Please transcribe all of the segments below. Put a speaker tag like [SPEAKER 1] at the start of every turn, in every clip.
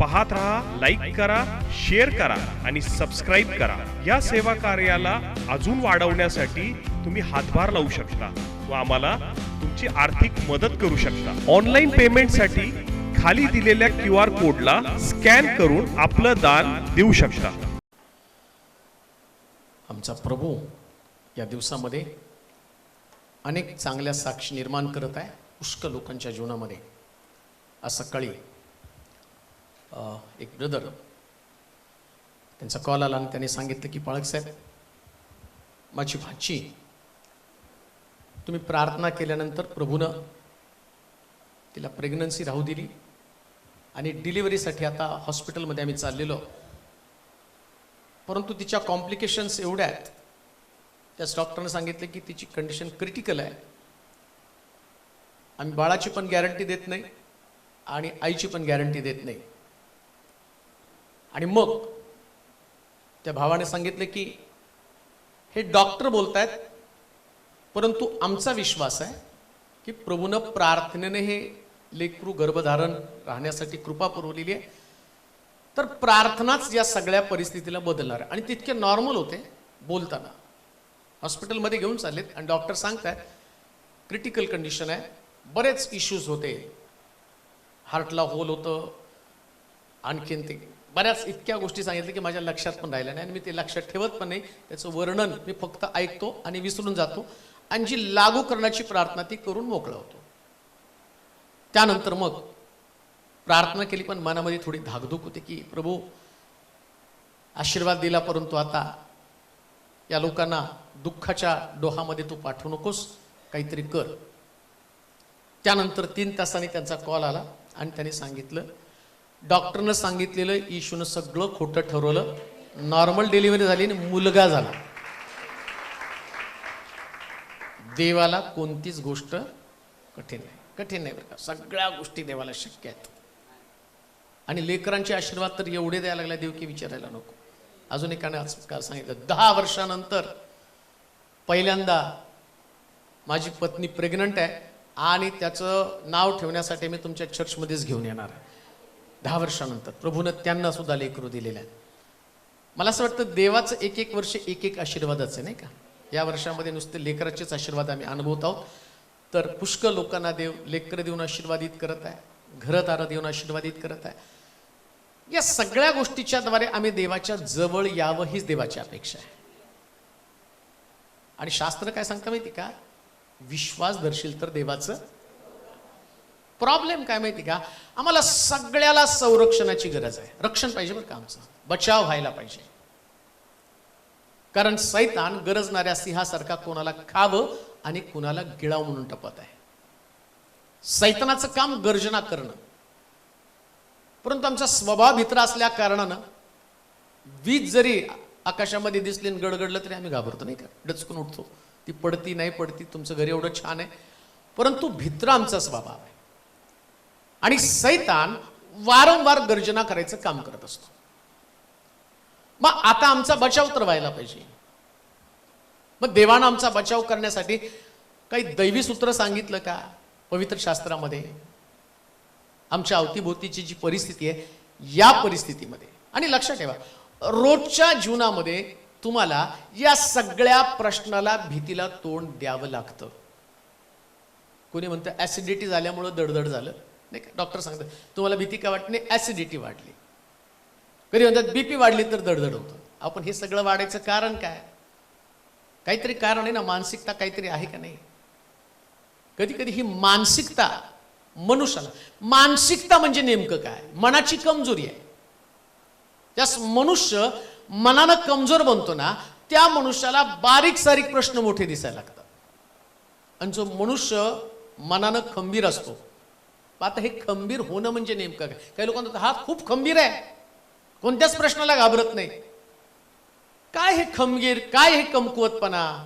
[SPEAKER 1] पाहत रहा लाईक करा शेअर करा आणि सबस्क्राईब करा. या सेवा कार्याला अजून वाढवण्यासाठी तुम्ही हातभार लावू शकता व आम्हाला तुमची आर्थिक मदत करू शकता. ऑनलाईन पेमेंटसाठी खाली दिलेल्या क्यू आर कोडला स्कॅन करून आपलं दान देऊ शकता.
[SPEAKER 2] आमचा प्रभू या दिवसामध्ये अनेक चांगल्या साक्षी निर्माण करत आहे पुष्कळ लोकांच्या जीवनामध्ये. आज सकाळी एक ब्रदर. त्यांचा कॉल आला आणि त्यांनी सांगितलं की पाळक साहेब माझी भाची तुम्ही प्रार्थना केल्यानंतर प्रभूनं तिला प्रेग्नन्सी राहू दिली आणि डिलिव्हरीसाठी आता हॉस्पिटलमध्ये आम्ही चाललेलो परंतु तिच्या कॉम्प्लिकेशन्स एवढ्या आहेत त्याच डॉक्टरने सांगितलं की तिची कंडिशन क्रिटिकल आहे. आम्ही बाळाची पण गॅरंटी देत नाही आणि आईची पण गॅरंटी देत नाही. आणि मग त्या भावाने सांगितलं की हे डॉक्टर बोलतायत परंतु आमचा विश्वास आहे की प्रभूनं प्रार्थनेने हे लेकरू गर्भधारण राहण्यासाठी कृपा पुरवलेली आहे. तर प्रार्थनाच या सगळ्या परिस्थितीला बदलणार आहे. आणि तितके नॉर्मल होते बोलताना. हॉस्पिटलमध्ये घेऊन चाललेत आणि डॉक्टर सांगतायत क्रिटिकल कंडिशन आहे बरेच इश्यूज होते. हार्टला होल होतं आणखीन ते बऱ्याच इतक्या गोष्टी सांगितल्या की माझ्या लक्षात पण राहिल्या नाही आणि मी ते लक्षात ठेवत पण नाही. त्याचं वर्णन मी फक्त ऐकतो आणि विसरून जातो. आणि जी लागू करण्याची प्रार्थना ती करून मोकळा होतो त्यानंतर मग प्रार्थना केली पण मनामध्ये थोडी धाकधूक होती की प्रभू आशीर्वाद दिला परंतु आता या लोकांना दुःखाच्या डोहामध्ये तू पाठवू नकोस काहीतरी कर. त्यानंतर तीन तासांनी त्यांचा कॉल आला आणि त्यांनी सांगितलं डॉक्टरनं सांगितलेलं इशूनं सगळं खोटं ठरवलं. नॉर्मल डिलिव्हरी झाली आणि मुलगा झाला. देवाला कोणतीच गोष्ट कठीण नाही. कठीण नाही बरं का. सगळ्या गोष्टी देवाला शक्य आहेत. आणि लेकरांचे आशीर्वाद तर एवढे द्यायला लागला देव की विचारायला नको. अजून एकाने आज काल सांगितलं दहा वर्षानंतर पहिल्यांदा माझी पत्नी प्रेग्नंट आहे आणि त्याचं नाव ठेवण्यासाठी मी तुमच्या चर्चमध्येच घेऊन येणार आहे. दहा वर्षानंतर. प्रभूनं त्यांना सुद्धा लेकरू दिलेलं आहे मला असं वाटतं देवाचं एक एक वर्ष एक एक आशीर्वादाचं आहे नाही का? या वर्षामध्ये नुसते लेकराचेच आशीर्वाद आम्ही अनुभवत आहोत. तर पुष्कळ लोकांना देव लेकरं देऊन आशीर्वादित करत आहे घरं दारं देऊन आशीर्वादित करत आहे. या सगळ्या गोष्टीच्या द्वारे आम्ही देवाच्या जवळ यावं हीच देवाची अपेक्षा आहे. आणि शास्त्र काय सांगतं माहिती का? विश्वास दर्शील तर देवाचं प्रॉब्लेम काय माहिती का? आम्हाला सगळ्याला संरक्षणाची गरज आहे. रक्षण पाहिजे बरं का आमचं? बचाव व्हायला पाहिजे. कारण सैतान गरजणाऱ्या सिंहासारखा कोणाला खावं आणि कोणाला गिळाव म्हणून टपत आहे. सैतानाचं काम गर्जना करणं. परंतु आमचा स्वभाव भित्र असल्या कारणानं वीज जरी आकाशामध्ये दिसली आणि गडगडलं तरी आम्ही घाबरतो नाही का? डचकून उठतो. ती पडती नाही पडती तुमचं घर एवढं छान आहे. परंतु भित्र आमचा स्वभाव आहे. आणि सैतान वारंवार गर्जना करायचं काम करत असतो. मग आता आमचा बचाव तर व्हायला पाहिजे. मग देवानं आमचा बचाव करण्यासाठी काही दैवी सूत्र सांगितलं का? पवित्र शास्त्रामध्ये. आमच्या अवतीभोवतीची जी परिस्थिती आहे या परिस्थितीमध्ये. आणि लक्षात ठेवा रोजच्या जीवनामध्ये तुम्हाला या सगळ्या प्रश्नाला भीतीला तोंड द्यावं लागतं. कोणी म्हणतं ऍसिडिटी झाल्यामुळं दडदड झालं. नाही का डॉक्टर सांगतात तुम्हाला भीती का वाटते नाही वाढली. कधी म्हणतात बीपी वाढली तर दडदड होतं. आपण हे सगळं वाढायचं कारण काय? काहीतरी कारण आहे ना मानसिकता काहीतरी आहे का नाही? कधी कधी ही मानसिकता मनुष्याला मानसिकता म्हणजे नेमकं काय? मनाची कमजोरी आहे. त्यास मनुष्य मनानं कमजोर बनतो ना त्या मनुष्याला बारीक सारीक प्रश्न मोठे दिसायला लागतात. आणि जो मनुष्य मनानं खंबीर असतो आता हे खंबीर होणं म्हणजे नेमकं काय? काही लोकांना हा खूप खंबीर आहे. कोणत्याच प्रश्नाला घाबरत नाही. काय हे खंबीर? काय हे कमकुवतपणा?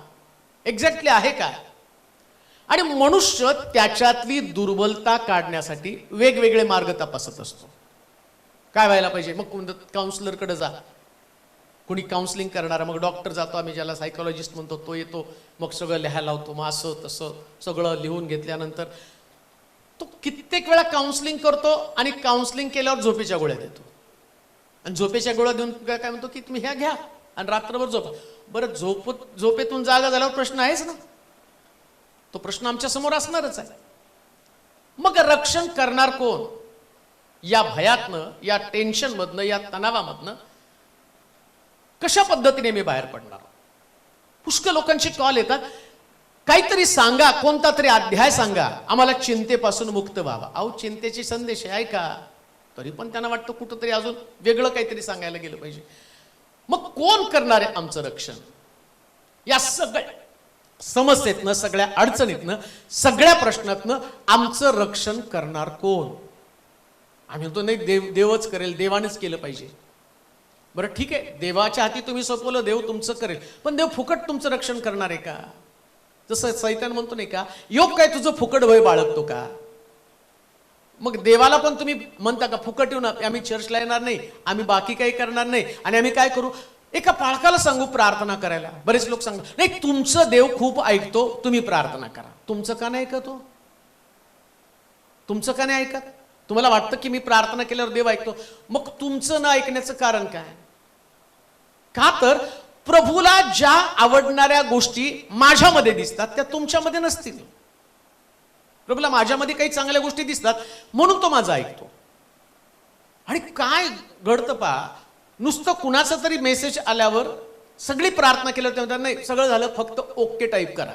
[SPEAKER 2] एक्झॅक्टली आहे काय आणि मनुष्य त्याच्यातली दुर्बलता काढण्यासाठी वेगवेगळे मार्ग तपासत असतो. काय व्हायला पाहिजे? मग कोणतं काउन्सिलरकडे जा. कुणी काउन्सिलिंग करणारा मग डॉक्टर जातो आम्ही ज्याला सायकोलॉजिस्ट म्हणतो तो येतो मग सगळं लिहायला लावतो मग असं तसं सगळं लिहून घेतल्यानंतर तो कित्येक वेळा काउन्सिलिंग करतो आणि काउन्सिलिंग केल्यावर झोपेच्या गोळ्या देतो. आणि झोपेच्या गोळ्या देऊन काय काय म्हणतो की तुम्ही ह्या घ्या आणि रात्रभर झोपा. बरं झोप झोपेतून जागा झाल्यावर प्रश्न आहेच ना. तो प्रश्न आमच्यासमोर असणारच आहे. मग रक्षण करणार कोण? या भयातनं या टेन्शनमधनं या तणावामधनं कशा पद्धतीने मी बाहेर पडणार? पुष्कळ लोकांचे कॉल येतात. काहीतरी सांगा कोणता तरी अध्याय सांगा. आम्हाला चिंतेपासून मुक्त व्हावा. अहो चिंतेचे संदेश आहे ऐका तरी पण त्यांना वाटतं कुठंतरी अजून वेगळं काहीतरी सांगायला गेलं पाहिजे. मग कोण करणार आहे आमचं रक्षण? या सगळ्या समस्येतनं सगळ्या अडचणीतनं सगळ्या प्रश्नातनं आमचं रक्षण करणार कोण? आम्ही म्हणतो नाही देव देवच करेल देवानेच केलं पाहिजे. बरं ठीक आहे. देवाच्या हाती तुम्ही सोपवलं देव तुमचं करेल. पण देव फुकट तुमचं रक्षण करणार आहे का? जसं सैतान म्हणतो नाही का योग काय तुझं फुकट वय बाळगतो का? मग देवाला पण तुम्ही म्हणता का फुकट येऊन आम्ही चर्चला येणार नाही आम्ही बाकी काही करणार नाही आणि आम्ही काय करू? एका पाळकाला सांगू प्रार्थना करायला. बरेच लोक सांगतात नाही तुमचं देव खूप ऐकतो तुम्ही प्रार्थना करा. तुमचं का नाही ऐकतो हो? तुमचं का नाही ऐकत? तुम्हाला वाटतं की मी प्रार्थना केल्यावर देव ऐकतो? मग तुमचं न ऐकण्याचं कारण काय? का तर प्रभूला ज्या आवडणाऱ्या गोष्टी माझ्यामध्ये दिसतात त्या तुमच्यामध्ये नसतील. प्रभूला माझ्यामध्ये काही चांगल्या गोष्टी दिसतात म्हणून तो माझा ऐकतो. आणि काय घडतं पा नुसतं कुणाचा तरी मेसेज आल्यावर सगळी प्रार्थना केलं तेव्हा नाही सगळं झालं फक्त ओके टाईप करा.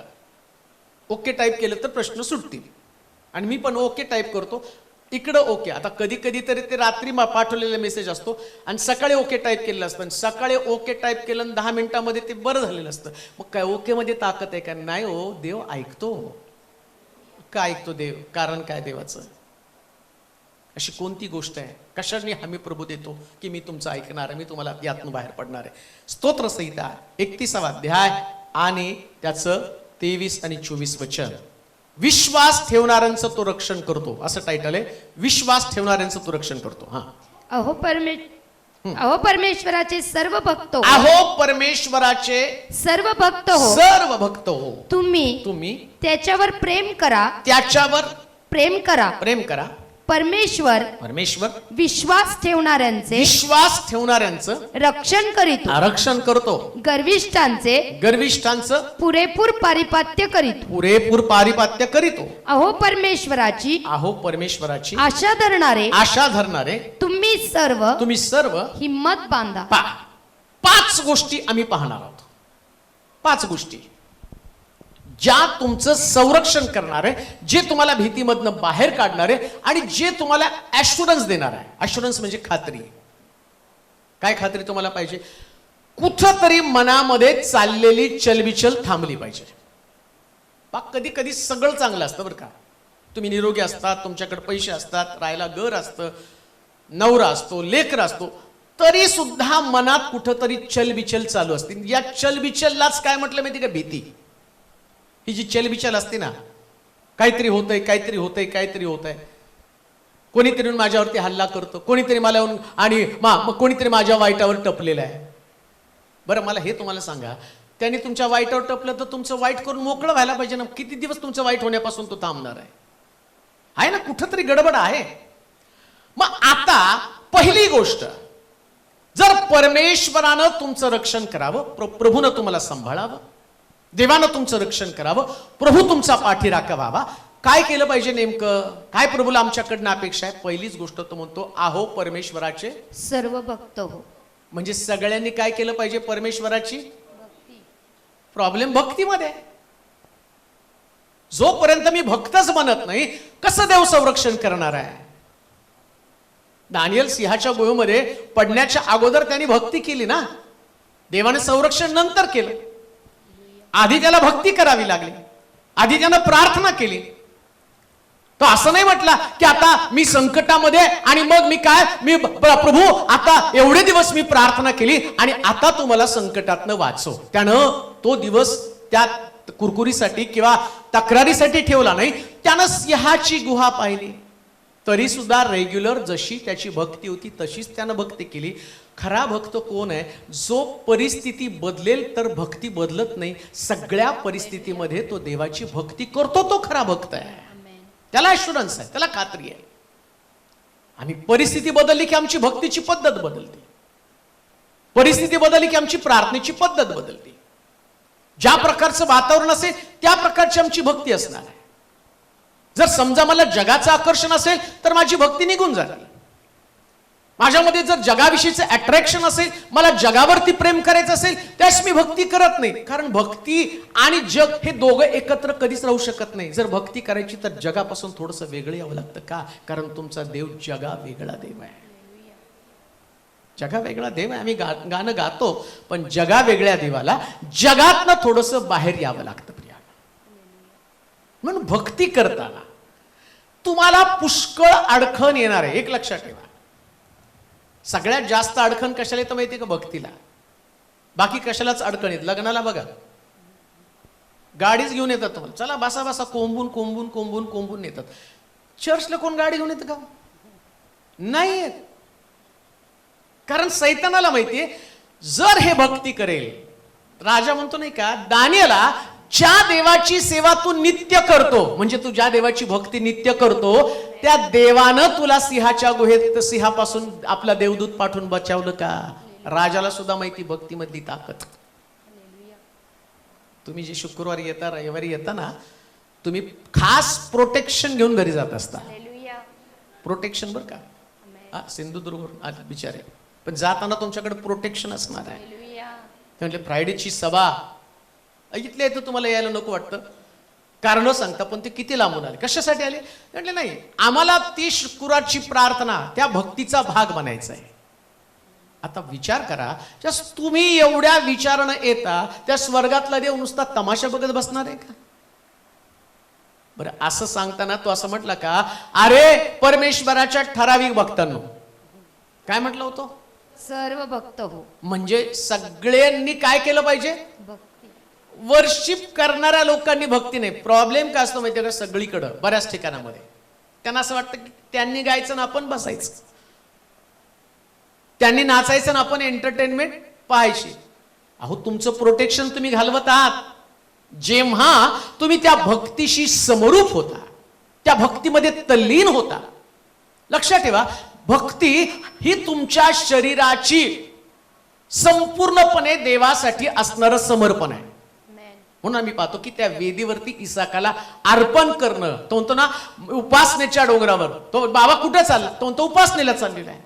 [SPEAKER 2] ओके टाईप केलं तर प्रश्न सुटतील. आणि मी पण ओके टाईप करतो इकडं ओके. आता कधी कधी तरी ते रात्री पाठवलेला मेसेज असतो आणि सकाळी ओके टाईप केलेलं असतं. आणि सकाळी ओके टाईप केलं आणि दहा मिनिटामध्ये ते बरं झालेलं असतं. मग काय ओकेमध्ये ताकद आहे का? नाही हो देव ऐकतो. का ऐकतो देव? कारण काय देवाचं? अशी कोणती गोष्ट आहे? कशाने हमी प्रभू देतो की मी तुमचं ऐकणार आहे? मी तुम्हाला यातून बाहेर पडणार आहे. स्तोत्रसंहिता एकतीसावा अध्याय आणि त्याचं तेवीस आणि चोवीस वचन. विश्वास ठेवणाऱ्यांचं तो रक्षण करतो. असं टायटल आहे. विश्वास ठेवणाऱ्यांचं तो रक्षण करतो. हा.
[SPEAKER 3] अहो परमे अहो परमेश्वराचे सर्व भक्त हो.
[SPEAKER 2] अहो परमेश्वराचे
[SPEAKER 3] सर्व भक्त हो.
[SPEAKER 2] सर्व भक्त हो.
[SPEAKER 3] तुम्ही
[SPEAKER 2] तुम्ही
[SPEAKER 3] त्याच्यावर प्रेम करा.
[SPEAKER 2] त्याच्यावर
[SPEAKER 3] प्रेम करा.
[SPEAKER 2] प्रेम करा.
[SPEAKER 3] परमेश्वर
[SPEAKER 2] परमेश्वर
[SPEAKER 3] विश्वास ठेवणाऱ्यांचे
[SPEAKER 2] विश्वास ठेवणाऱ्यांचं
[SPEAKER 3] रक्षण करीतो.
[SPEAKER 2] आरक्षण करतो.
[SPEAKER 3] गर्विष्ठांचे
[SPEAKER 2] गर्विष्ठांचं
[SPEAKER 3] पुरेपूर पारिपात्य करीतो.
[SPEAKER 2] पुरेपूर पारिपात्य करीतो.
[SPEAKER 3] अहो परमेश्वराची
[SPEAKER 2] आहो परमेश्वराची
[SPEAKER 3] आशा धरणारे
[SPEAKER 2] आशा धरणारे
[SPEAKER 3] तुम्ही सर्व
[SPEAKER 2] तुम्ही सर्व
[SPEAKER 3] हिम्मत बांधा.
[SPEAKER 2] पा पाच गोष्टी आम्ही पाहणार आहोत. पाच गोष्टी. ज्या तुमचं संरक्षण करणार आहे जे तुम्हाला भीतीमधनं बाहेर काढणार आहे आणि जे तुम्हाला ॲश्युरन्स देणार आहे. ॲश्युरन्स म्हणजे खात्री. काय खात्री तुम्हाला पाहिजे? कुठंतरी मनामध्ये चाललेली चलबिचल थांबली पाहिजे. बा कधी कधी सगळं चांगलं असतं बरं का. तुम्ही निरोगी असतात तुमच्याकडे पैसे असतात राहायला घर असतं नवरा असतो लेकर असतो तरी सुद्धा मनात कुठंतरी चलबिचल चालू असते. या चलबिचललाच काय म्हटलं माहिती का? भीती. ही जी चलबिचल असते ना काहीतरी होतंय काहीतरी होतंय काहीतरी होतंय. कोणीतरी माझ्यावरती हल्ला करतो कोणीतरी मला येऊन आणि मा मग कोणीतरी माझ्या वाईटावर टपलेलं आहे. बरं मला हे तुम्हाला सांगा त्याने तुमच्या वाईटावर टपलं तर तुमचं वाईट करून मोकळं व्हायला पाहिजे ना. किती दिवस तुमचं वाईट होण्यापासून तो थांबणार आहे? आहे ना कुठंतरी गडबड आहे. मग आता पहिली गोष्ट जर परमेश्वरानं तुमचं रक्षण करावं प्र- प्रभूनं तुम्हाला सांभाळावं देवानं तुमचं रक्षण करावं प्रभू तुमचा पाठीराखा व्हावा काय केलं पाहिजे नेमकं? काय प्रभूला आमच्याकडनं अपेक्षा आहे? पहिलीच गोष्ट तो म्हणतो आहो परमेश्वराचे
[SPEAKER 3] सर्व भक्त हो.
[SPEAKER 2] म्हणजे सगळ्यांनी काय केलं पाहिजे परमेश्वराची? प्रॉब्लेम भक्तीमध्ये. जोपर्यंत मी भक्तच बनत नाही कसं देव संरक्षण करणार आहे? दानियल सिंहाच्या गुहेमध्ये पडण्याच्या अगोदर त्यांनी भक्ती केली ना? देवाने संरक्षण नंतर केलं. आधी त्याला भक्ती करावी लागली. आधी त्यानं प्रार्थना केली. तो असं नाही म्हटला की आता मी संकटामध्ये आणि मग मी काय? मी प्रभू आता एवढे दिवस मी प्रार्थना केली आणि आता तू मला संकटातनं वाचव. त्यानं तो दिवस त्या कुरकुरीसाठी किंवा तक्रारीसाठी ठेवला नाही. त्यानं सिंहाची गुहा पाहिली. तरी सुद्धा रेग्युलर जशी त्याची भक्ती होती तशीच त्यानं भक्ती केली. खरा भक्त कोण आहे? जो परिस्थिती बदलेल तर भक्ती बदलत नाही. सगळ्या परिस्थितीमध्ये तो देवाची भक्ती करतो तो खरा भक्त आहे. त्याला ॲश्युरन्स आहे त्याला खात्री आहे. आणि परिस्थिती बदलली की आमची भक्तीची पद्धत बदलते. परिस्थिती बदलली की आमची प्रार्थनेची पद्धत बदलते. ज्या प्रकारचं वातावरण असेल त्या प्रकारची आमची भक्ती असणार आहे. जर समजा मला जगाचं आकर्षण असेल तर माझी भक्ती निघून जाईल माझ्यामध्ये जर जगाविषयीचं अट्रॅक्शन असेल मला जगावरती प्रेम करायचं असेल त्यास मी भक्ती करत नाही. कारण भक्ती आणि जग हे दोघं एकत्र कधीच राहू शकत नाही. जर भक्ती करायची तर जगापासून थोडंसं वेगळं यावं लागतं का? कारण तुमचा देव जगा वेगळा देव आहे. जगा वेगळा देव आहे. आम्ही गा गाणं गातो पण जगा वेगळ्या देवाला जगातनं थोडंसं बाहेर यावं लागतं प्रिया. म्हणून भक्ती करताना तुम्हाला पुष्कळ अडखण येणार आहे. एक लक्षात ठेवा. सगळ्यात जास्त अडखण कशाला येतं माहिती का? भक्तीला. बाकी कशालाच अडचण येत लग्नाला बघा. गाडीच घेऊन येतात तुम्हाला. चला बासा बासा. कोंबून कोंबून कोंबून कोंबून येतात चर्चला कोण गाडी घेऊन येतं का? नाही येत. कारण सैतानाला माहितीये जर हे भक्ती करेल राजा म्हणतो नाही का दानियाला ज्या देवाची सेवा तू नित्य करतो म्हणजे तू ज्या देवाची भक्ती नित्य करतो त्या देवानं तुला सिंहाच्या गुहेत सिंहापासून आपला देवदूत पाठवून बचावलं का? राजाला सुद्धा माहिती भक्तीमधली ताकद. तुम्ही जे शुक्रवारी येता रविवारी येता ना तुम्ही खास प्रोटेक्शन घेऊन घरी जात असता. प्रोटेक्शन बरं का? हा आज बिचारे. पण जाताना तुमच्याकडे प्रोटेक्शन असणार आहे. म्हटले फ्रायडेची सभा इथल्या इथं तुम्हाला यायला नको वाटतं. कारण सांगता पण ते किती लांबून आले? कशासाठी आले? म्हटले नाही आम्हाला ती शुक्रवारची प्रार्थना त्या भक्तीचा भाग बनायचा आहे. आता विचार करा जस तुम्ही एवढ्या विचारानं येता त्या स्वर्गातला देव नुसता तमाशा बघत बसणार आहे का? बरं असं सांगताना तो असं म्हटला का अरे परमेश्वराच्या ठराविक भक्तांनो. काय म्हटलं होतं?
[SPEAKER 3] सर्व भक्त हो.
[SPEAKER 2] म्हणजे सगळ्यांनी काय केलं पाहिजे? वर्शिप करणाऱ्या लोकांनी भक्ती नाही. प्रॉब्लेम काय असतो माहितीये का? सगळीकडं बऱ्याच ठिकाणामध्ये. त्यांना असं वाटतं की त्यांनी गायचं ना आपण बसायचं. त्यांनी नाचायचं ना आपण एंटरटेनमेंट पाहायची. अहो तुमचं प्रोटेक्शन तुम्ही घालवत आहात. जेव्हा तुम्ही त्या भक्तीशी समरूप होता त्या भक्तीमध्ये तल्लीन होता. लक्षात ठेवा भक्ती ही तुमच्या शरीराची संपूर्णपणे देवासाठी असणारं समर्पण आहे. म्हणून आम्ही पाहतो की त्या वेदीवरती इसाकाला अर्पण करणं तो म्हणतो ना उपासनेच्या डोंगरावर. तो बाबा कुठे चालला? तो म्हणतो उपासनेला चाललेला आहे.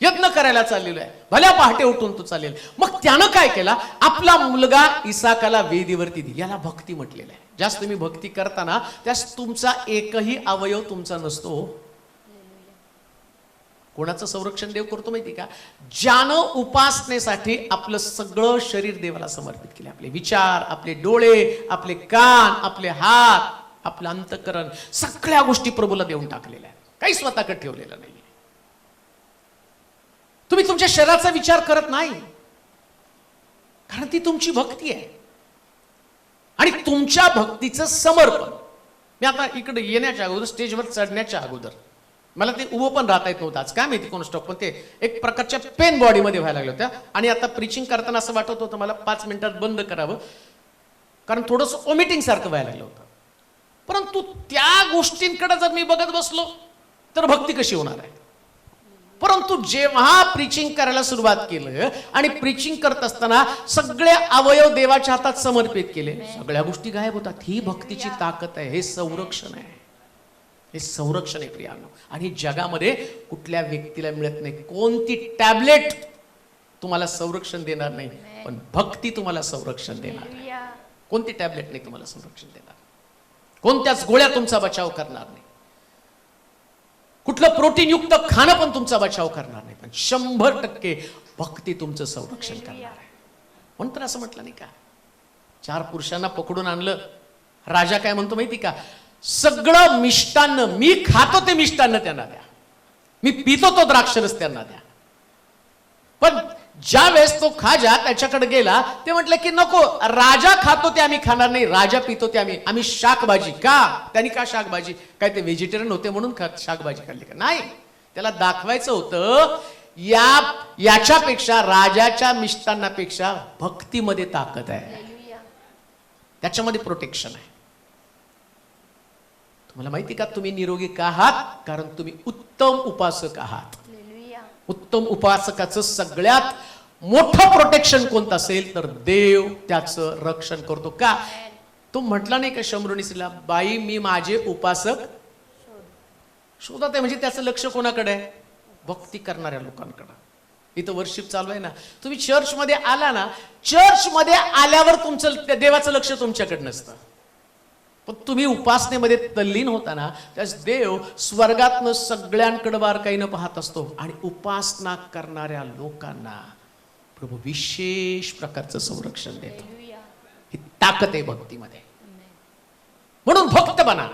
[SPEAKER 2] यत्न करायला चाललेलो आहे. भल्या पहाटे उठून तो चालेल. मग त्यानं काय केला? आपला मुलगा इसाकाला वेदीवरती दिली. याला भक्ती म्हटलेलं आहे. जास्त तुम्ही भक्ती करताना त्यास तुमचा एकही अवयव तुमचा नसतो. कोणाचं संरक्षण देव करतो माहिती का? ज्यानं उपासनेसाठी आपलं सगळं शरीर देवाला समर्पित केले. आपले विचार आपले डोळे आपले कान आपले हात आपलं अंतकरण सगळ्या गोष्टी प्रभूला देऊन टाकलेल्या आहेत. काही स्वतःकडे ठेवलेलं नाही तुम्ही तुमच्या शरीराचा विचार करत नाही. कारण ती तुमची भक्ती आहे. आणि तुमच्या भक्तीचं समर्पण. मी आता इकडे येण्याच्या अगोदर स्टेजवर चढण्याच्या अगोदर. मला ते उभं पण राहता येत नव्हतं. आज काय माहिती कोण स्टॉप पण ते एक प्रकारच्या पेन बॉडीमध्ये व्हायला लागल्या होत्या. आणि आता प्रिचिंग करताना असं वाटत होतं मला पाच मिनिटात बंद करावं. कारण थोडंसं ओमिटिंग सारखं व्हायला लागलं होतं. परंतु त्या गोष्टींकडे जर मी बघत बसलो तर भक्ती कशी होणार आहे? परंतु जेव्हा प्रिचिंग करायला सुरुवात केलं आणि प्रिचिंग करत असताना सगळे अवयव देवाच्या हातात समर्पित केले सगळ्या गोष्टी गायब होतात. ही भक्तीची ताकद आहे हे संरक्षण आहे. हे संरक्षण आहे प्रियानो. आणि जगामध्ये कुठल्या व्यक्तीला मिळत नाही कोणती टॅबलेट तुम्हाला संरक्षण देणार नाही पण भक्ती तुम्हाला संरक्षण देणार. कोणती टॅबलेट नाही तुम्हाला संरक्षण देणार. कोणत्याच गोळ्या तुमचा बचाव करणार नाही. कुठलं प्रोटीन युक्त खाणं पण तुमचा बचाव करणार नाही पण शंभर टक्के भक्ती तुमचं संरक्षण करणार आहे. म्हणून तर असं म्हटलं नाही का? चार पुरुषांना पकडून आणलं. राजा काय म्हणतो माहिती का? सगळं मिष्टान्न मी खातो ते मिष्टान्न त्यांना द्या. मी पितो तो द्राक्षरस त्यांना द्या. पण ज्या वेळेस तो खाजा त्याच्याकडे गेला ते म्हटलं की नको राजा खातो ते आम्ही खाणार नाही राजा पितो ते आम्ही. आम्ही शाकभाजी का? त्यांनी का शाकभाजी? काय ते व्हेजिटेरियन होते म्हणून खा शाकभाजी खाल्ली का? नाही. त्याला दाखवायचं होतं या याच्यापेक्षा राजाच्या मिष्टांनापेक्षा भक्तीमध्ये ताकद आहे. त्याच्यामध्ये प्रोटेक्शन आहे. तुम्हाला माहिती का? तुम्ही निरोगी का आहात? कारण तुम्ही उत्तम उपासक आहात. उत्तम उपासकाचं सगळ्यात मोठं प्रोटेक्शन कोणतं असेल? तर देव त्याचं रक्षण करतो का? तो म्हटला नाही का शंभरुणीसला बाई मी माझे उपासक शोधत आहे. म्हणजे त्याचं लक्ष कोणाकडे? आहे भक्ती करणाऱ्या लोकांकडे. इथं वर्शिप चालू आहे ना. तुम्ही चर्चमध्ये आला ना चर्चमध्ये आल्यावर तुमचं देवाचं लक्ष तुमच्याकडे नसतं. पण तुम्ही उपासनेमध्ये तल्लीन होताना त्यास देव स्वर्गातनं सगळ्यांकडे बारकाईनं पाहत असतो आणि उपासना करणाऱ्या लोकांना प्रभू विशेष प्रकारचं संरक्षण देतो. ही ताकद आहे भक्तीमध्ये. म्हणून भक्त बना.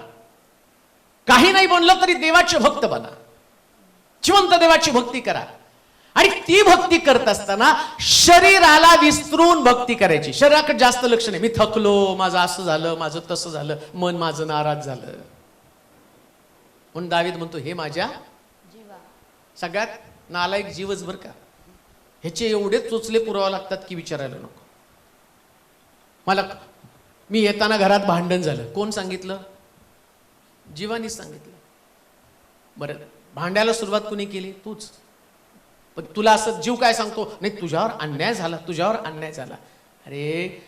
[SPEAKER 2] काही नाही बनलं तरी देवाचे भक्त बना. जिवंत देवाची भक्ती करा. आणि ती भक्ती करत असताना शरीराला विस्तरून भक्ती करायची. शरीराकडे जास्त लक्ष नाही. मी थकलो माझं असं झालं माझं तसं झालं मन माझं नाराज झालं. म्हणून दावीद म्हणतो हे माझ्या सगळ्यात नालायक जीवच बर का? ह्याचे एवढे चोचले पुरावे लागतात की विचारायला नको. मला मी येताना घरात भांडण झालं. कोण सांगितलं? जीवानी सांगितलं. बरं भांड्याला सुरुवात कुणी केली? तूच. पण तुला असं जीव काय सांगतो? नाही तुझ्यावर अन्याय झाला तुझ्यावर अन्याय झाला. अरे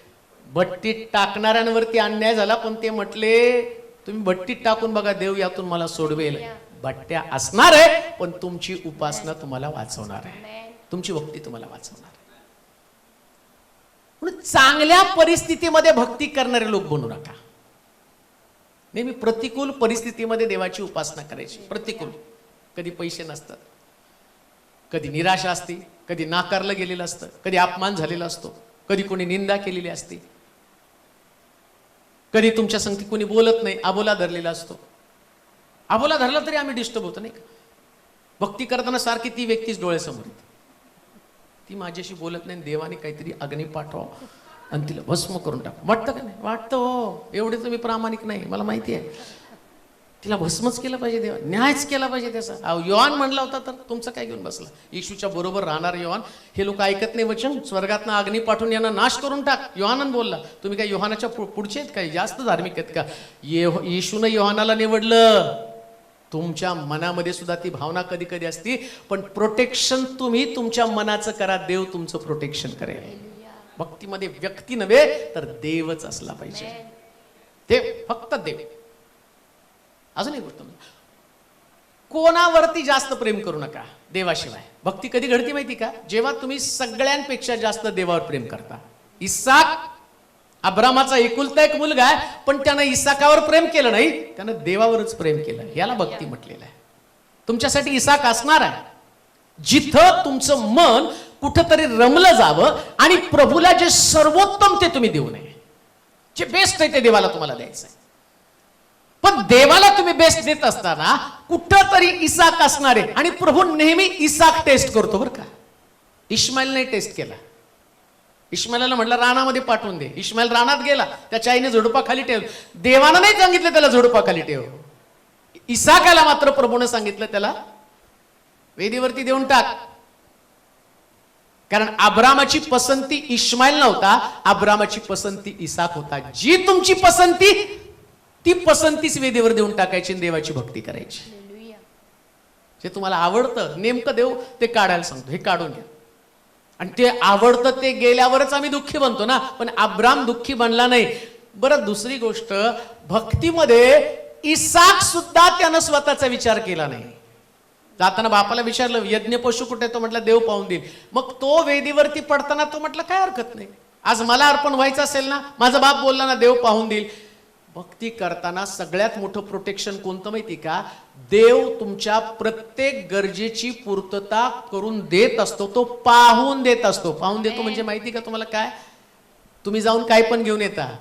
[SPEAKER 2] भट्टीत टाकणाऱ्यांवरती अन्याय झाला पण ते म्हटले तुम्ही भट्टीत टाकून बघा देव यातून मला सोडवेल. भट्ट्या असणार आहे पण तुमची उपासना तुम्हाला वाचवणार आहे. तुमची भक्ती तुम्हाला वाचवणार आहे. म्हणून चांगल्या परिस्थितीमध्ये भक्ती करणारे लोक बनू नका. नेहमी प्रतिकूल परिस्थितीमध्ये देवाची उपासना करायची. प्रतिकूल. कधी पैसे नसतात. कधी निराशा असते कधी नाकारलं गेलेलं असतं कधी अपमान झालेला असतो कधी कोणी निंदा केलेली असते. कधी तुमच्या संगती कोणी बोलत नाही आबोला धरलेला असतो. आबोला धरला तरी आम्ही डिस्टर्ब होतो नाही का? भक्ती करताना सारखी ती व्यक्तीच डोळ्यासमोर येते. ती माझ्याशी बोलत नाही देवाने काहीतरी अग्नी पाठवा आणि तिला भस्म करून टाक. वाटतं का नाही? वाटतं हो. एवढे तर मी प्रामाणिक नाही मला माहिती आहे. तिला भस्मच केलं पाहिजे देवा. न्यायच केला पाहिजे त्याचा. अहो योहान म्हणला होता तर तुमचं काय घेऊन बसला? येशूच्या बरोबर राहणार योहान. हे लोक ऐकत नाही वचन. स्वर्गातनं अग्नी पाठवून यांना नाश करून टाक. योहानन बोलला तुम्ही काय योहानाच्या पुढचे आहेत काय जास्त धार्मिक आहेत का? येशूनं योहानाला निवडलं. तुमच्या मनामध्ये सुद्धा ती भावना कधी कधी असती पण प्रोटेक्शन तुम्ही तुमच्या मनाचं करा. देव तुमचं प्रोटेक्शन करेल. भक्तीमध्ये व्यक्ती नव्हे तर देवच असला पाहिजे. देव फक्त देव. अजून एक गोष्ट म्हणजे, कोणावरती जास्त प्रेम करू नका देवाशिवाय. भक्ती कधी घडती माहिती का? जेव्हा तुम्ही सगळ्यांपेक्षा जास्त देवावर प्रेम करता. इसाक अब्रामाचा एकुलता एक मुलगा आहे पण त्यानं इसाकावर प्रेम केलं नाही त्यानं देवावरच प्रेम केलं. याला भक्ती म्हटलेलं आहे. तुमच्यासाठी इसाक असणार आहे. जिथं तुमचं मन कुठंतरी रमलं जावं आणि प्रभूला जे सर्वोत्तम ते तुम्ही देऊ नये. जे बेस्ट आहे ते देवाला तुम्हाला द्यायचं आहे पण देवाला तुम्ही बेस्ट देत असताना कुठं तरी इसाक असणार आहे आणि प्रभू नेहमी इसाक टेस्ट करतो बरं का. इश्माईलने टेस्ट केला. इश्माईला म्हटलं रानामध्ये पाठवून दे. इश्माईल रानात गेला. त्याच्या आईने झुडपाखाली ठेव. देवानं नाही सांगितलं त्याला झुडपाखाली ठेव. इसाकाला मात्र प्रभूने सांगितलं त्याला वेदीवरती देऊन टाक. कारण आब्रामाची पसंती इश्माईल नव्हता आब्रामाची पसंती इसाक होता. जी तुमची पसंती ती पसंतीच वेदीवर देऊन टाकायची आणि देवाची भक्ती करायची. जे तुम्हाला आवडतं नेमकं देव ते काढायला सांगतो. हे काढून घ्या. आणि ते आवडतं ते गेल्यावरच आम्ही दुःखी बनतो ना. पण अब्राम दुःखी बनला नाही. बरं दुसरी गोष्ट भक्तीमध्ये इसाक सुद्धा त्यानं स्वतःचा विचार केला नाही. जाताना बापाला विचारलं यज्ञ पशु कुठे? तो म्हटलं देव पाहून देईल. मग तो वेदीवरती पडताना तो म्हटलं काय हरकत नाही. आज मला अर्पण व्हायचं असेल ना माझा बाप बोलला ना देव पाहून देईल. भक्ती करताना सगळ्यात मोठं प्रोटेक्शन कोणतं माहिती का? देव तुमच्या प्रत्येक गरजेची पूर्तता करून देत असतो तो पाहून देत असतो. पाहून देतो म्हणजे माहिती का तुम्हाला काय? तुम्ही जाऊन काय पण घेऊन येता.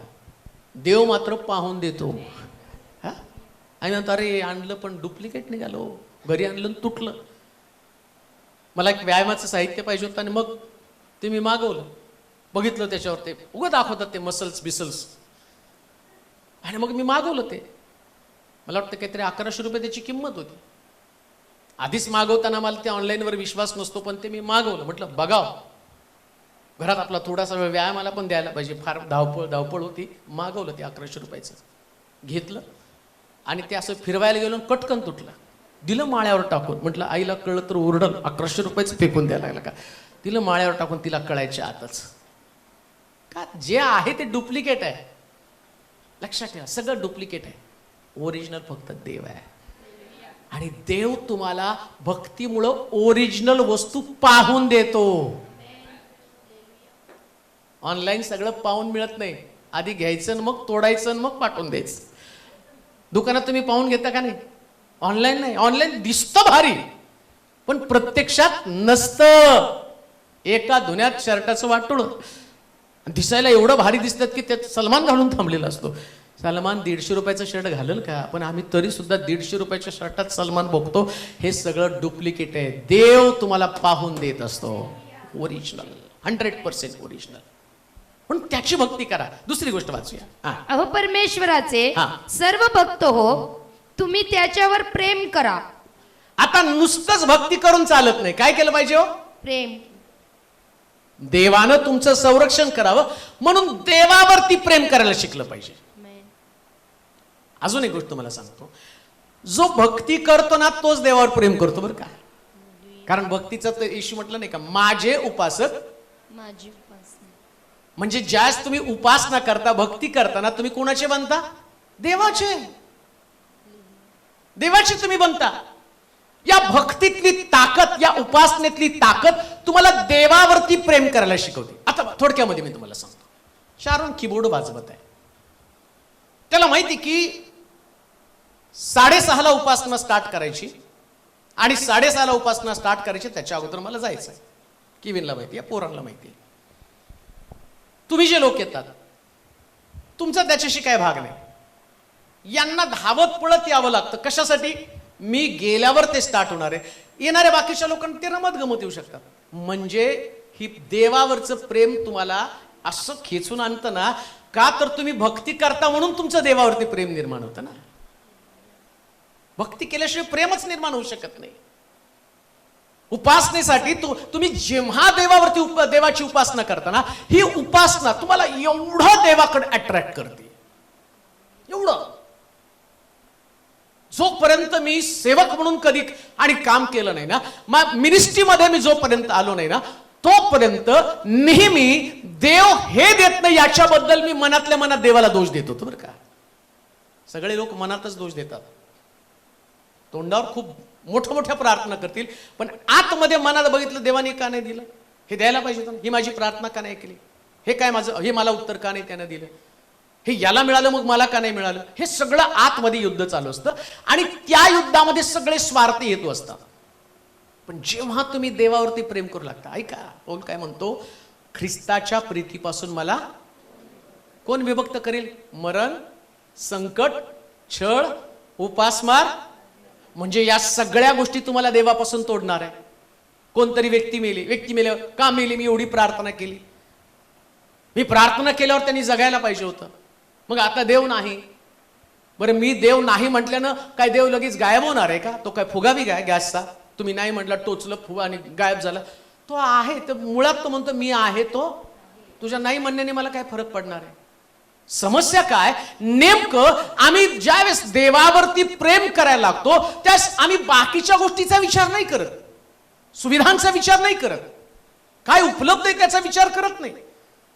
[SPEAKER 2] देव मात्र पाहून देतो. हा? आणि म्हणतो अरे आणलं पण डुप्लिकेट निघालो घरी आणलं आणि तुटलं. मला एक व्यायामाचं साहित्य पाहिजे होतं आणि मग ते मी मागवलं. बघितलं त्याच्यावर ते. उगं दाखवतात ते मसल्स बिसल्स आणि मग मी मागवलं ते. मला वाटतं काहीतरी अकराशे रुपये त्याची किंमत होती. आधीच मागवताना मला ते ऑनलाईनवर विश्वास नसतो पण ते मी मागवलं. म्हटलं बघाव हो. घरात आपला थोडासा वेळ व्यायामाला पण द्यायला पाहिजे. फार धावपळ धावपळ होती. मागवलं ते अकराशे रुपयाचं. घेतलं. आणि ते असं फिरवायला गेलो आणि कटकन तुटलं. दिलं माळ्यावर टाकून. म्हटलं आईला कळलं तर ओरडल अकराशे रुपयाचं फेकून द्यायला लागलं का? दिलं माळ्यावर टाकून तिला कळायच्या आतच. का? जे आहे ते डुप्लिकेट आहे. लक्षात ठेवा सगळं डुप्लिकेट आहे. ओरिजिनल फक्त देव आहे. आणि देव तुम्हाला भक्तीमुळं ओरिजिनल वस्तू पाहून देतो. ऑनलाईन सगळं पाहून मिळत नाही. आधी घ्यायचं आणि मग तोडायचं आणि मग पाठवून द्यायचं. दुकानात तुम्ही पाहून घेता का नाही? ऑनलाईन नाही. ऑनलाईन दिसतं भारी. पण प्रत्यक्षात नसतं. एका धुण्यात शर्टाचं वाटून दिसायला एवढं भारी दिसतात की त्यात सलमान घालून थांबलेला असतो. सलमान दीडशे रुपयाचं शर्ट घालेल का? पण आम्ही तरी सुद्धा दीडशे रुपयाच्या शर्टात सलमान बघतो. हे सगळं डुप्लिकेट आहे. देव तुम्हाला पाहून देत असतो. ओरिजिनल हंड्रेड पर्सेंट ओरिजिनल पण त्याची भक्ती करा. दुसरी गोष्ट वाचूया.
[SPEAKER 3] अहो परमेश्वराचे. सर्व भक्त हो तुम्ही त्याच्यावर प्रेम करा.
[SPEAKER 2] आता नुसतंच भक्ती करून चालत नाही. काय केलं पाहिजे हो?
[SPEAKER 3] प्रेम.
[SPEAKER 2] देवानं तुमचं संरक्षण करावं म्हणून देवावरती प्रेम करायला शिकलं पाहिजे. अजून एक गोष्ट तुम्हाला सांगतो. जो भक्ती करतो ना तोच देवावर प्रेम करतो बरं का. कारण भक्तीचा तर इश्यू म्हटलं नाही का माझे उपासक
[SPEAKER 3] माझी
[SPEAKER 2] म्हणजे ज्यास तुम्ही उपासना करता भक्ती करताना तुम्ही कोणाचे बनता? देवाचे. देवाचे तुम्ही बनता. या भक्तीतली ताकद या उपासनेतली ताकद तुम्हाला देवावरती प्रेम करायला शिकवते. आता थोडक्यामध्ये मी तुम्हाला सांगतो. शारून कीबोर्ड वाजवत आहे. त्याला माहिती की साडेसहाला उपासना स्टार्ट करायची आणि साडेसहाला उपासना स्टार्ट करायची त्याच्या अगोदर मला जायचं आहे. किविनला माहिती आहे पोरांना माहिती आहे. तुम्ही जे लोक येतात तुमचा त्याच्याशी काय भाग नाही. यांना धावत पळत यावं लागतं. कशासाठी? मी गेल्यावर ते स्टार्ट होणार आहे. येणाऱ्या बाकीच्या लोकांना ते रमत गमत येऊ शकतात. म्हणजे ही देवावरचं प्रेम तुम्हाला असं खेचून आणतं ना का तर तुम्ही भक्ती करता म्हणून तुमचं देवावरती प्रेम निर्माण होतं ना? भक्ती केल्याशिवाय प्रेमच निर्माण होऊ शकत नाही. उपासनेसाठी तु, तुम्ही जेव्हा देवावरती उप देवाची उपासना करताना ही उपासना तुम्हाला एवढं देवाकडे अट्रॅक्ट करते. एवढं. जोपर्यंत मी सेवक म्हणून कधी आणि काम केलं नाही ना मा- मिनिस्ट्रीमध्ये मी जोपर्यंत आलो नाही ना तोपर्यंत नेहमी देव हे देत नाही याच्याबद्दल मी मनातल्या मनात देवाला दोष देत होतो बरं का. सगळे लोक मनातच दोष देतात. तोंडावर खूप मोठ्या मोठ्या प्रार्थना करतील पण आतमध्ये मनात बघितलं देवाने का नाही दिलं? हे द्यायला पाहिजे होतं ही माझी प्रार्थना का नाही केली? हे काय माझं हे मला उत्तर का नाही त्यानं दिलं? हे याला मिळालं मग मला का नाही मिळालं? हे सगळं आतमध्ये युद्ध चालू असतं आणि त्या युद्धामध्ये सगळे स्वार्थी हेतू असतात. पण जेव्हा तुम्ही देवावरती प्रेम करू लागता ऐका कोण काय म्हणतो ख्रिस्ताच्या प्रीतीपासून मला कोण विभक्त करेल? मरण संकट छळ उपासमार म्हणजे या सगळ्या गोष्टी तुम्हाला देवापासून तोडणार आहे. कोणतरी व्यक्ती मेली व्यक्ती मेल्यावर का मेली? मी एवढी प्रार्थना केली. मी प्रार्थना केल्यावर त्यांनी जगायला पाहिजे होतं. मग आता देव नाही. बरं मी देव नाही म्हटल्यानं काय देव लगेच गायब होणार आहे का? तो काय फुगावी काय गॅसचा? तुम्ही नाही म्हटला टोचलं फुगा आणि गायब झाला. तो आहे तर मुळात तो म्हणतो मी आहे तो. तुझ्या नाही म्हणण्याने मला काय फरक पडणार आहे? समस्या काय? नेमकं आम्ही ज्यावेळेस देवावरती प्रेम करायला लागतो त्यास आम्ही बाकीच्या गोष्टीचा विचार नाही करत. सुविधांचा विचार नाही करत. काय उपलब्ध आहे त्याचा विचार करत नाही.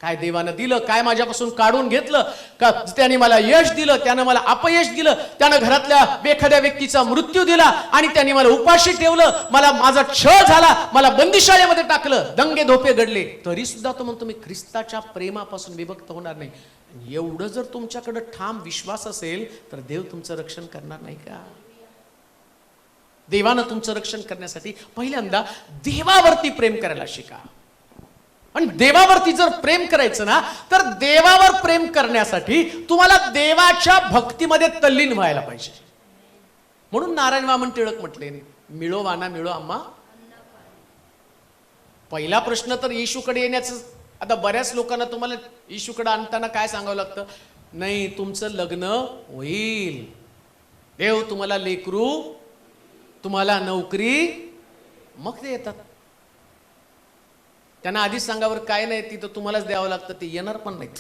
[SPEAKER 2] काय देवानं दिलं काय माझ्यापासून काढून घेतलं का त्याने मला यश दिलं त्यानं मला अपयश दिलं त्यानं घरातल्या एखाद्या व्यक्तीचा मृत्यू दिला आणि त्यांनी मला उपाशी ठेवलं मला माझा छळ झाला मला बंदीशाळेमध्ये टाकलं दंगे धोपे घडले. तरी सुद्धा तो म्हणतो मी ख्रिस्ताच्या प्रेमापासून विभक्त होणार नाही. एवढं जर तुमच्याकडं ठाम विश्वास असेल तर देव तुमचं रक्षण करणार नाही का? देवानं तुमचं रक्षण करण्यासाठी पहिल्यांदा देवावरती प्रेम करायला शिका. आणि देवावरती जर प्रेम करायचं ना तर देवावर प्रेम करण्यासाठी तुम्हाला देवाच्या भक्तीमध्ये तल्लीन व्हायला पाहिजे. म्हणून नारायण वामन टिळक म्हटले मिळो वाना मिळो आम्हा. पहिला प्रश्न तर येशूकडे येण्याचं आता बऱ्याच लोकांना तुम्हाला येशूकडे आणताना काय सांगावं लागतं? नाही तुमचं लग्न होईल. देव तुम्हाला लेकरू तुम्हाला नोकरी मग ते येतात. त्यांना आधीच सांगावर काय नाही तिथं तुम्हालाच द्यावं लागतं ते येणार पण नाहीत.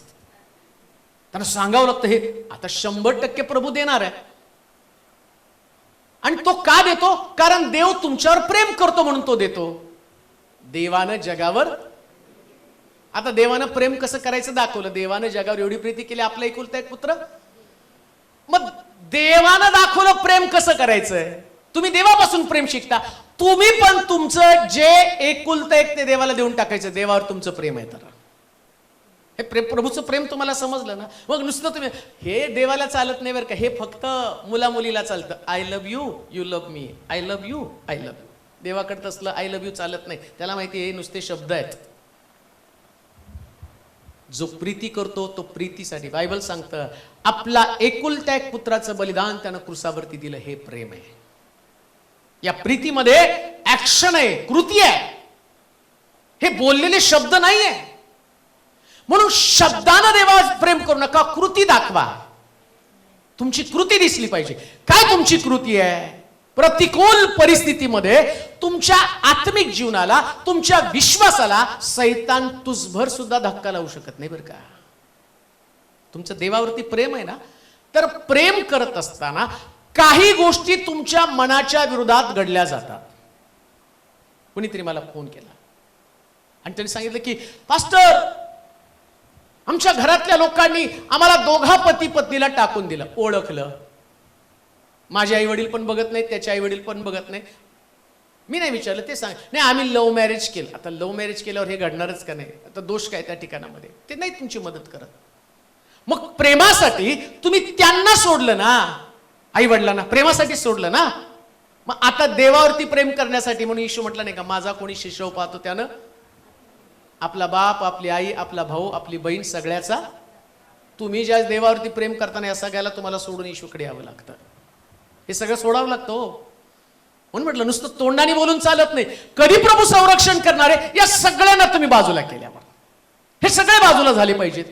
[SPEAKER 2] त्यांना सांगावं लागतं हे आता शंभर टक्के प्रभू देणार आहे. आणि तो का देतो? कारण देव तुमच्यावर प्रेम करतो म्हणून तो देतो. देवानं जगावर आता देवानं प्रेम कसं करायचं दाखवलं? देवानं जगावर एवढी प्रीती केली आपला एकुलता एक पुत्र? मग देवानं दाखवलं प्रेम कसं करायचंय? तुम्ही देवापासून प्रेम शिकता. तुम्ही पण तुमचं जे एकुलतं एक ते देवाला देऊन टाकायचं देवावर तुमचं प्रेम आहे तर. हे प्रेम प्रभूचं प्रेम तुम्हाला समजलं ना? मग नुसतं तुम्ही हे देवाला चालत नाही बरं का हे फक्त मुला मुलीला चालतं. I love you you love me I love you I love you देवाकडे तसलं आय लव्ह यू चालत नाही. त्याला माहिती हे नुसते शब्द आहेत. जो प्रीती करतो तो प्रीतीसाठी. बायबल सांगतं आपला एकुलत्या एक पुत्राचं बलिदान त्यानं कृसावरती दिलं हे प्रेम आहे. या प्रीतीमध्ये ऍक्शन आहे कृती आहे. हे बोललेले शब्द नाहीये. म्हणून शब्दानं देवा प्रेम करू नका कृती दाखवा. तुमची कृती दिसली पाहिजे. काय तुमची कृती आहे? प्रतिकूल परिस्थितीमध्ये तुमच्या आत्मिक जीवनाला तुमच्या विश्वासाला सैतान तुझभर सुद्धा धक्का लावू शकत नाही बरं का? तुमचं देवावरती प्रेम आहे ना? तर प्रेम करत असताना काही गोष्टी तुमच्या मनाच्या विरोधात घडल्या जातात. कुणीतरी मला फोन केला. आणि त्यांनी सांगितलं की पास्टर आमच्या घरातल्या लोकांनी आम्हाला दोघा पती पत्नीला टाकून दिलं ओळखलं. माझे आई वडील पण बघत नाहीत त्याचे आई वडील पण बघत नाही मी नाही विचारलं ते सांग नाही आम्ही लव्ह मॅरेज केलं. आता लव्ह मॅरेज केल्यावर हे घडणारच का नाही? आता दोष काय त्या ठिकाणामध्ये? ते नाही तुमची मदत करत. मग प्रेमासाठी तुम्ही त्यांना सोडलं ना आई वडिलांना प्रेमासाठी सोडलं ना? मग आता देवावरती प्रेम करण्यासाठी म्हणून येशू म्हटलं नाही का माझा कोणी शिशव पाहतो त्यानं? आपला बाप आपली आई आपला भाऊ आपली बहीण सगळ्याचा? तुम्ही ज्या देवावरती प्रेम करताना या सगळ्याला तुम्हाला सोडून येशूकडे यावं लागतं. हे सगळं सोडावं लागतं हो. म्हणून म्हटलं नुसतं तोंडाने बोलून चालत नाही. कधी प्रभू संरक्षण करणारे? या सगळ्यांना तुम्ही बाजूला केल्यावर. हे सगळे बाजूला झाले पाहिजेत.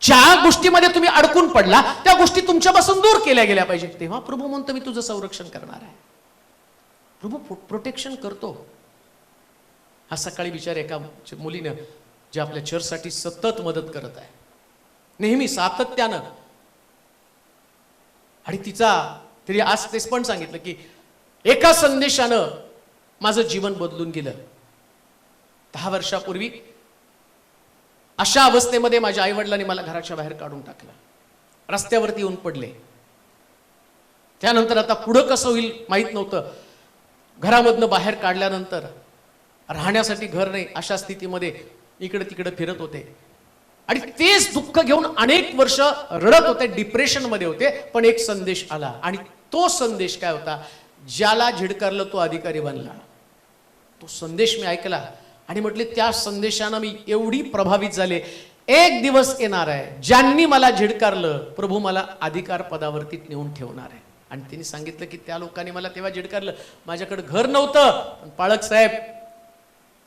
[SPEAKER 2] ज्या गोष्टीमध्ये तुम्ही अडकून पडला त्या गोष्टी तुमच्यापासून दूर केल्या गेल्या पाहिजे तेव्हा प्रभू म्हणतो मी तुझं संरक्षण करणार आहे. प्रभू प्रोटेक्शन करतो. हा सकाळी विचार एका मुलीनं जे आपल्या चर्चसाठी सतत मदत करत आहे. नेहमी सातत्यानं. आणि तिचा तरी आज तेच पण सांगितलं की एका संदेशानं माझं जीवन बदलून गेलं. दहा वर्षापूर्वी अशा अवस्थेमध्ये माझ्या आईवडिलांनी मला घराच्या बाहेर काढून टाकलं. रस्त्यावरती येऊन पडले. त्यानंतर आता पुढं कसं होईल माहीत नव्हतं. घरामधनं बाहेर काढल्यानंतर राहण्यासाठी घर नाही अशा स्थितीमध्ये इकडे तिकडे फिरत होते. आणि तेच दुःख घेऊन अनेक वर्ष रडत होते डिप्रेशनमध्ये होते पण एक संदेश आला आणि तो संदेश काय होता? ज्याला झिडकारलं तो अधिकारी बनला. तो संदेश मी ऐकला. आणि म्हटले त्या संदेशानं मी एवढी प्रभावित झाले. एक दिवस येणार आहे ज्यांनी मला झिडकारलं प्रभू मला अधिकार पदावरती नेऊन ठेवणार आहे. आणि त्यांनी सांगितलं की त्या लोकांनी मला तेव्हा झिडकारलं. माझ्याकडे घर नव्हतं. पण पाळक साहेब